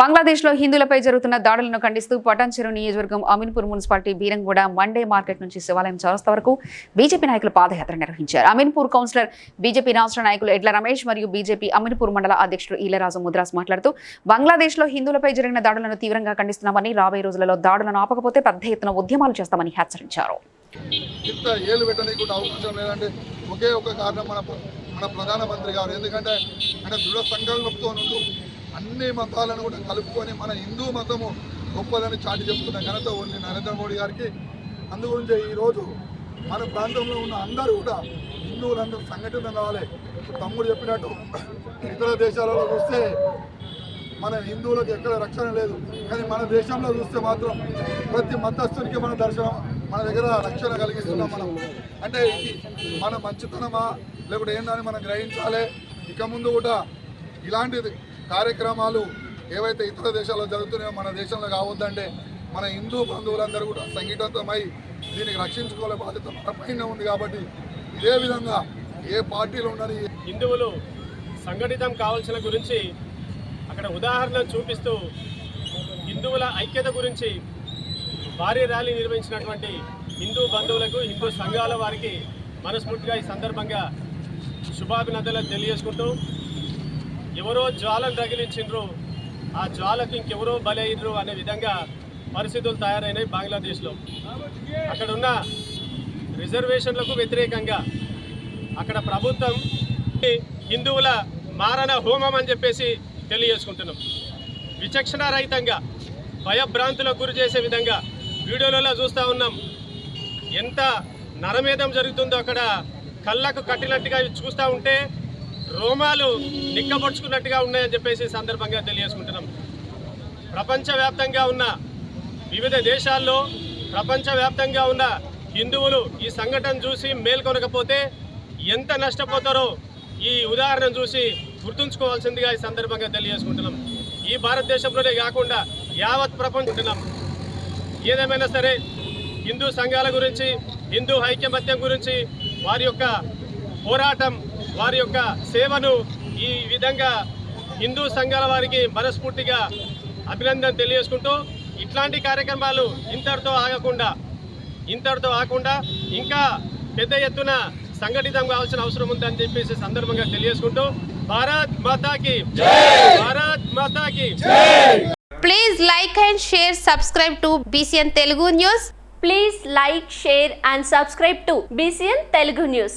బంగ్లాదేశ్లో హిందువులపై జరుగుతున్న దాడులను ఖండిస్తూ పటాన్చెరు నియోజకవర్గం Ameenpur municipality Beeramguda Monday market నుంచి శివాలయం చౌరస్తా వరకు బీజేపీ నాయకులు పాదయాత్ర నిర్వహించారు. అమీన్పూర్ కౌన్సిలర్ బీజేపీ రాష్ట్ర నాయకులు ఎడ్ల రమేష్ మరియు బీజేపీ అమీన్పూర్ మండల అధ్యక్షుడు ఈలరాజు ముద్రాస్ మాట్లాడుతూ బంగ్లాదేశ్లో హిందువులపై జరిగిన దాడులను తీవ్రంగా ఖండిస్తున్నామని రాబోయే రోజులలో దాడులను ఆపకపోతే పెద్ద ఎత్తున ఉద్యమాలు చేస్తామని హెచ్చరించారు. ఇంత ఏళ్ళు పెట్టడానికి అవకాశం లేదంటే ఒకే ఒక కారణం మన మన ప్రధానమంత్రి గారు. ఎందుకంటే ఆయన దృఢ సంకల్పంతో ఉంటూ అన్ని మతాలను కూడా కలుపుకొని మన హిందూ మతము గొప్పదని చాటి చెప్తున్న ఘనత ఉంది నరేంద్ర మోడీ గారికి. అందుగురించి ఈరోజు మన ప్రాంతంలో ఉన్న అందరూ కూడా హిందువులందరూ సంఘటన రావాలి తమ్ముడు చెప్పినట్టు ఇతర దేశాలలో చూస్తే మన హిందువులకు ఎక్కడ రక్షణ లేదు. కానీ మన దేశంలో చూస్తే మాత్రం ప్రతి మతస్థునికి మన దర్శనం మన దగ్గర రక్షణ కలిగిస్తున్నాం మనం. అంటే ఇది మన మంచితనమా? లేకుంటే ఏందని మనం గ్రహించాలి? ఇక ముందు కూడా ఇలాంటిది కార్యక్రమాలు ఏవైతే ఇతర దేశాల్లో జరుగుతున్నాయో మన దేశంలో కావద్దంటే మన హిందూ బంధువులందరూ కూడా సంఘటితమై దీనికి రక్షించుకోవాలే బాధ్యత మన ఉంది కాబట్టి ఇదే విధంగా ఏ పార్టీలు ఉండని హిందువులు సంఘటితం కావాల్సిన గురించి అక్కడ ఉదాహరణ చూపిస్తూ హిందువుల ఐక్యత గురించి భారీ ర్యాలీ నిర్వహించినటువంటి హిందూ బంధువులకు హిందూ సంఘాల వారికి మనస్ఫూర్తిగా ఈ సందర్భంగా శుభాభినందనలు తెలియజేసుకుంటూ ఎవరో జ్వాలను తగిలించిండ్రు ఆ జ్వాలకు ఇంకెవరో బలయ్యారు అనే విధంగా పరిస్థితులు తయారైనాయి బంగ్లాదేశ్లో. అక్కడ ఉన్న రిజర్వేషన్లకు వ్యతిరేకంగా అక్కడ ప్రభుత్వం హిందువుల మారణ హోమం అని చెప్పేసి తెలియజేసుకుంటున్నాం. విచక్షణారహితంగా భయభ్రాంతులకు గురి చేసే విధంగా వీడియోలలో చూస్తూ ఉన్నాం. ఎంత నరమేధం జరుగుతుందో అక్కడ కళ్ళకు కట్టినట్టుగా చూస్తూ ఉంటే రోమాలు నిక్కబొడుచుకున్నట్టుగా ఉన్నాయని చెప్పేసి సందర్భంగా తెలియజేసుకుంటున్నాం. ప్రపంచవ్యాప్తంగా ఉన్న వివిధ దేశాల్లో ప్రపంచవ్యాప్తంగా ఉన్న హిందువులు ఈ సంఘటన చూసి మేల్కొనకపోతే ఎంత నష్టపోతారో ఈ ఉదాహరణ చూసి గుర్తుంచుకోవాల్సిందిగా ఈ సందర్భంగా తెలియజేసుకుంటున్నాం. ఈ భారతదేశంలోనే కాకుండా యావత్ ప్రపంచుకుంటున్నాం ఏదేమైనా సరే హిందూ సంఘాల గురించి హిందూ ఐక్యమత్యం గురించి వారి యొక్క పోరాటం వారి యొక్క సేవను ఈ విధంగా హిందూ సంఘాల వారికి మనస్ఫూర్తిగా అభినందన తెలియజేసుకుంటూ ఇట్లాంటి కార్యక్రమాలు ఇంతటితో ఆగకుండా ఇంతటితో ఆగకుండా ఇంకా పెద్ద ఎత్తున సంఘటితం కావాల్సిన అవసరం ఉందని చెప్పేసి సందర్భంగా తెలియజేసుకుంటూ భారత్ మాతాకి భారత్ మాతాకి please like and share subscribe to BCN Telugu news please like share and subscribe to BCN Telugu news